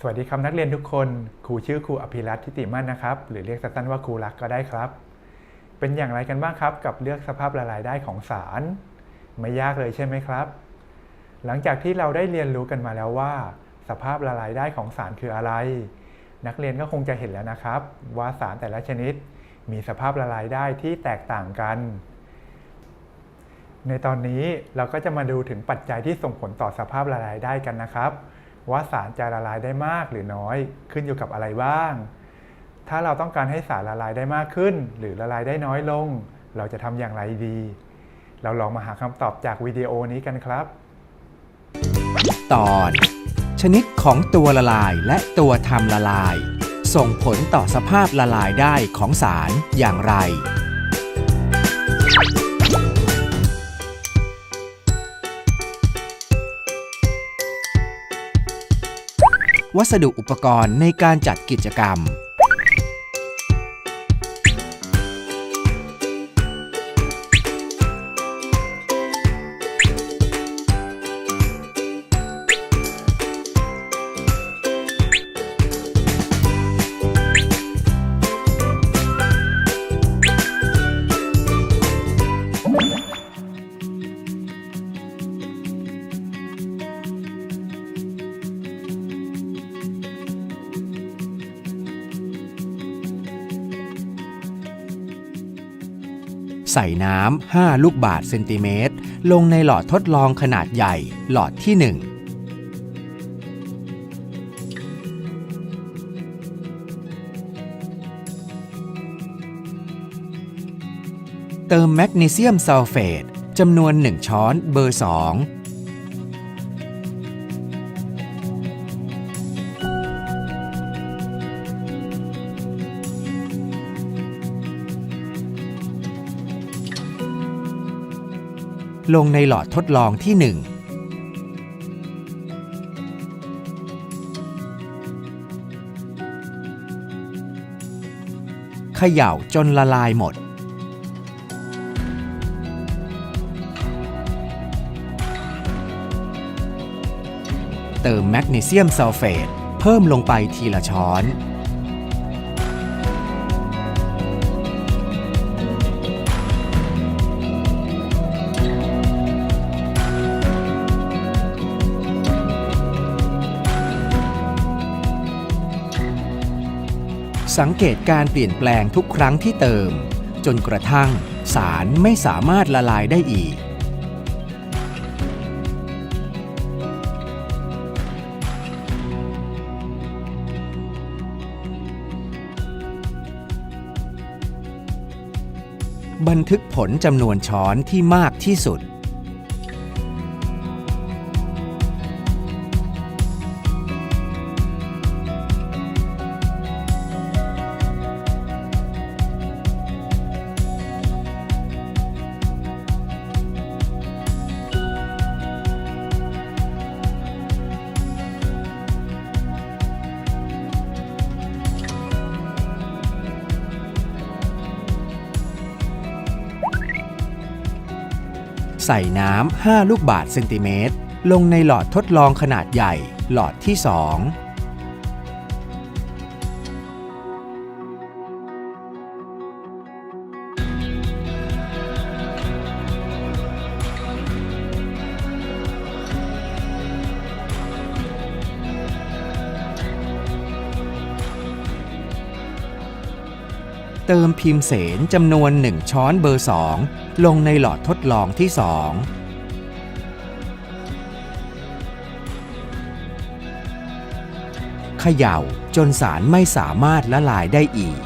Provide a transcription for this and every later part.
สวัสดีครับนักเรียนทุกคนครูชื่อครูอภิรัตน์ทิติมั่นนะครับ หรือเรียกสั้นๆว่าครูรักก็ได้ครับ เป็นอย่างไรกันบ้างครับ กับเลือกสภาพละลายได้ของสาร ไม่ยากเลยใช่ไหมครับ หลังจากที่เราได้เรียนรู้กันมาแล้วว่า สภาพละลายได้ของสารคืออะไร นักเรียนก็คงจะเห็นแล้วนะครับ ว่าสารแต่ละชนิด มีสภาพละลายได้ที่แตกต่างกัน ในตอนนี้เราก็จะมาดูถึงปัจจัยที่ส่งผลต่อสภาพละลายได้กันนะครับ ว่าสารจะละลายได้มากหรือน้อยขึ้นอยู่กับอะไรบ้าง ถ้าเราต้องการให้สารละลายได้มากขึ้น หรือละลายได้น้อยลง เราจะทำอย่างไรดี เราลองมาหาคำตอบจากวิดีโอนี้กันครับ ตอน ชนิดของตัวละลายและตัวทำละลาย ส่งผลต่อสภาพละลายได้ของสารอย่างไร วัสดุอุปกรณ์ในการจัดกิจกรรม ใส่น้ำ 5 ลูกบาศก์เซนติเมตร ลงในหลอดทดลองขนาดใหญ่ หลอดที่ 1เติมแมกนีเซียมซัลเฟตจำนวน 1 ช้อนเบอร์ 2 ลงในหลอดทดลองที่ 1 เขย่าจนละลายหมด เติมแมกนีเซียมซัลเฟตเพิ่มลงไปทีละช้อน สังเกตการเปลี่ยนแปลงทุกครั้งที่เติม จนกระทั่งสารไม่สามารถละลายได้อีก บันทึกผลจำนวนช้อนที่มากที่สุด ใส่น้ำ 5 ลูกบาศก์เซนติเมตร ลงในหลอดทดลองขนาดใหญ่ หลอดที่ 2เติมพิมพ์เสนจำนวน 1 ช้อนเบอร์ 2 ลงในหลอดทดลองที่ 2เขย่าจนสารไม่สามารถละลายได้อีก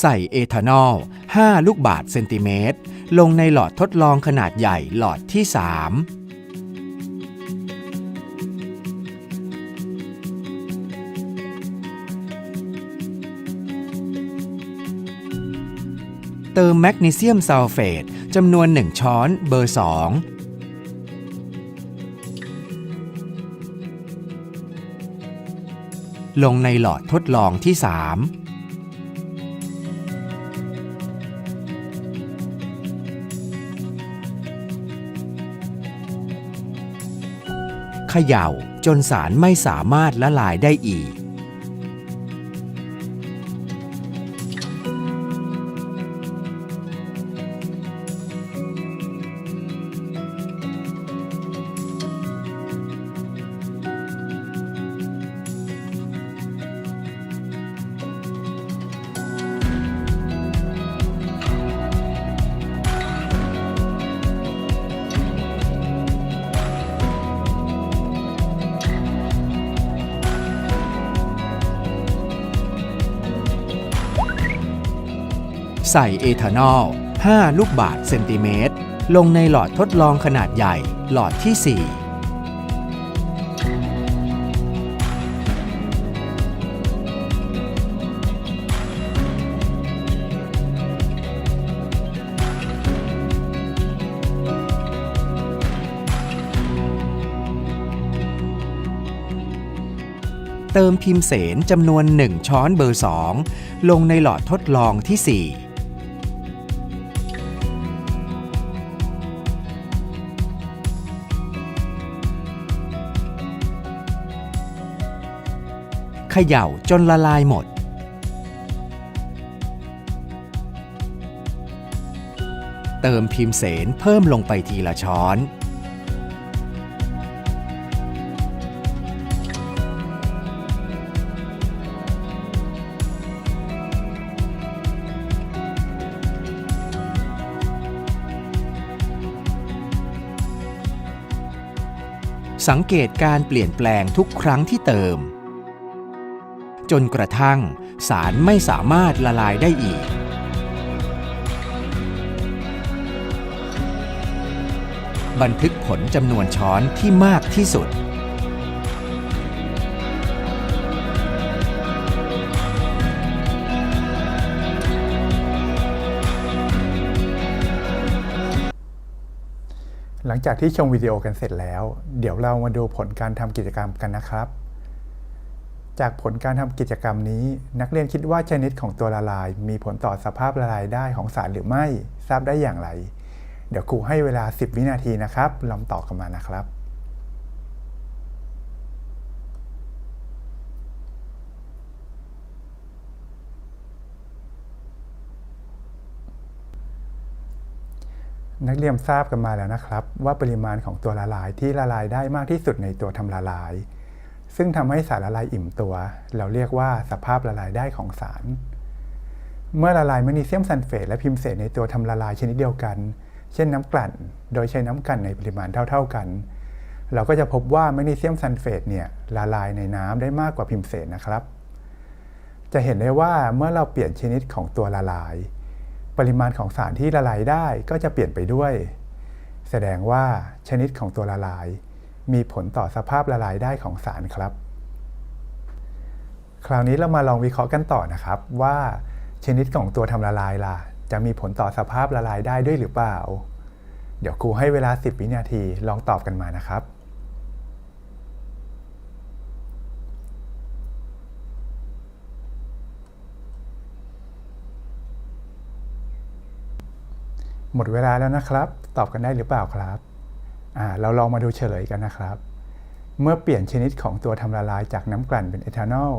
ใส่เอทานอล 5 ลูกบาศก์เซนติเมตร ลงในหลอดทดลองขนาดใหญ่หลอดที่ 3เติมแมกนีเซียมซัลเฟตจำนวน 1 ช้อนเบอร์ 2 ลงในหลอดทดลองที่ 3 ขย่าจนสารไม่สามารถละลายได้อีก ใส่เอทานอล 5 ลูกบาศก์เซนติเมตร ลงในหลอดทดลองขนาดใหญ่หลอดที่ 4เติมพิมพ์เสนจำนวน 1 ช้อนเบอร์ 2 ลงในหลอดทดลองที่ 4 เขย่าจนละลายหมด เติมพิมพ์เสนเพิ่มลงไปทีละช้อน สังเกตการเปลี่ยนแปลงทุกครั้งที่เติม จนกระทั่งสารไม่สามารถละลายได้อีก บันทึกผลจำนวนช้อนที่มากที่สุด หลังจากที่ชมวิดีโอกันเสร็จแล้ว เดี๋ยวเรามาดูผลการทำกิจกรรมกันนะครับ จากผลการทำกิจกรรมนี้ นักเรียนคิดว่าชนิดของตัวละลาย มีผลต่อสภาพละลายได้ของสารหรือไม่ ทราบได้อย่างไร เดี๋ยวครูให้เวลา 10 วินาทีนะครับลองตอบกันมานะครับนักเรียนทราบกันมาแล้วนะครับ ว่าปริมาณของตัวละลายที่ละลายได้มากที่สุดในตัวทำละลาย ซึ่งทำให้สารละลายอิ่มตัว เราเรียกว่าสภาพละลายได้ของสาร เมื่อละลายแมกนีเซียมซัลเฟตและพิมเสนในตัวทำละลายชนิดเดียวกัน เช่นน้ำกลั่น โดยใช้น้ำกลั่นในปริมาณเท่า ๆกัน เราก็จะพบว่าแมกนีเซียมซัลเฟตเนี่ยละลายในน้ำได้มากกว่าพิมเสนนะครับ จะเห็นได้ว่าเมื่อเราเปลี่ยนชนิดของตัวละลาย ปริมาณของสารที่ละลายได้ก็จะเปลี่ยนไปด้วย แสดงว่าชนิดของตัวละลาย มีผลต่อสภาพละลายได้ของสารครับ คราวนี้เรามาลองวิเคราะห์กันต่อนะครับ ว่าชนิดของตัวทำละลายล่ะ จะมีผลต่อสภาพละลายได้ด้วยหรือเปล่า เดี๋ยวครูให้เวลา 10 วินาทีลองตอบกันมานะครับหมดเวลาแล้วนะครับ ตอบกันได้หรือเปล่าครับ เราลองมาดูเฉลยกันนะครับ เมื่อเปลี่ยนชนิดของตัวทำละลายจากน้ำกลั่นเป็นเอทานอล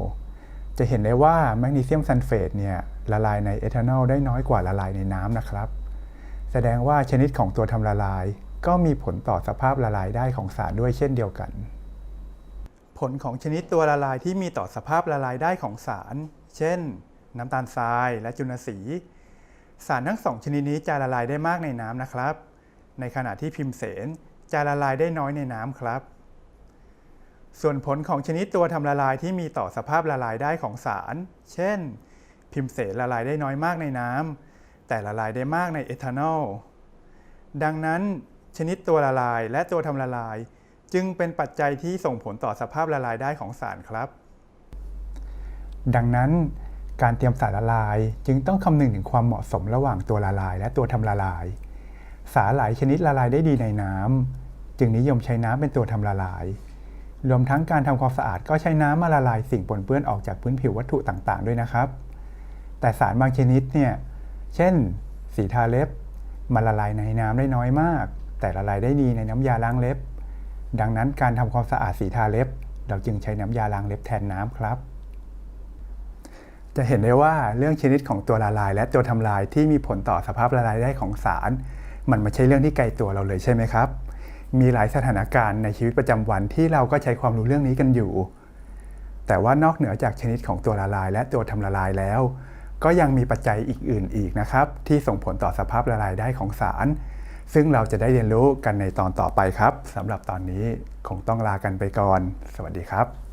จะเห็นได้ว่าแมกนีเซียมซัลเฟตเนี่ยละลายในเอทานอลได้น้อยกว่าละลายในน้ำนะครับ แสดงว่าชนิดของตัวทำละลาย ก็มีผลต่อสภาพละลายได้ของสารด้วยเช่นเดียวกัน ผลของชนิดตัวละลายที่มีต่อสภาพละลายได้ของสาร เช่น น้ำตาลทรายและจุลสี สารทั้งสองชนิดนี้จะละลายได้มากในน้ำนะครับ ในขณะที่พิมเสน จะละลายได้น้อยในน้ำครับ ส่วนผลของชนิดตัวทำละลายที่มีต่อสภาพละลายได้ของสาร เช่น พิมเสนละลายได้น้อยมากในน้ำแต่ละลายได้มากในเอทานอล ดังนั้น ชนิดตัวละลายและตัวทำละลาย จึงเป็นปัจจัยที่ส่งผลต่อสภาพละลายได้ของสารครับ ดังนั้นการเตรียมสารละลายจึงต้องคำนึงถึงความเหมาะสมระหว่างตัวละลายและตัวทำละลาย สารหลายชนิดละลายได้ดีในน้ำจึงนิยมใช้น้ำเป็นตัวทำละลาย รวมทั้งการทำความสะอาดก็ใช้น้ำมาละลายสิ่งปนเปื้อนออกจากพื้นผิววัตถุต่างๆ ด้วยนะครับ แต่สารบางชนิดเนี่ย เช่น สีทาเล็บมันละลายในน้ำได้น้อยมาก แต่ละลายได้ดีในน้ำยาล้างเล็บ ดังนั้นการทำความสะอาดสีทาเล็บ เราจึงใช้น้ำยาล้างเล็บแทนน้ำครับจะเห็นได้ว่าเรื่องชนิดของตัวละลายและตัวทำลายที่มีผลต่อสภาพละลายได้ของสาร มันไม่ใช่เรื่องที่ไกลตัวเราเลยใช่ไหมครับ มีหลายสถานการณ์ในชีวิตประจำวันที่เราก็ใช้ความรู้เรื่องนี้กันอยู่ แต่ว่านอกเหนือจากชนิดของตัวละลายและตัวทำละลายแล้ว ก็ยังมีปัจจัยอีกอื่นอีกนะครับ ที่ส่งผลต่อสภาพละลายได้ของสาร ซึ่งเราจะได้เรียนรู้กันในตอนต่อไปครับสำหรับตอนนี้คงต้องลากันไปก่อน สวัสดีครับ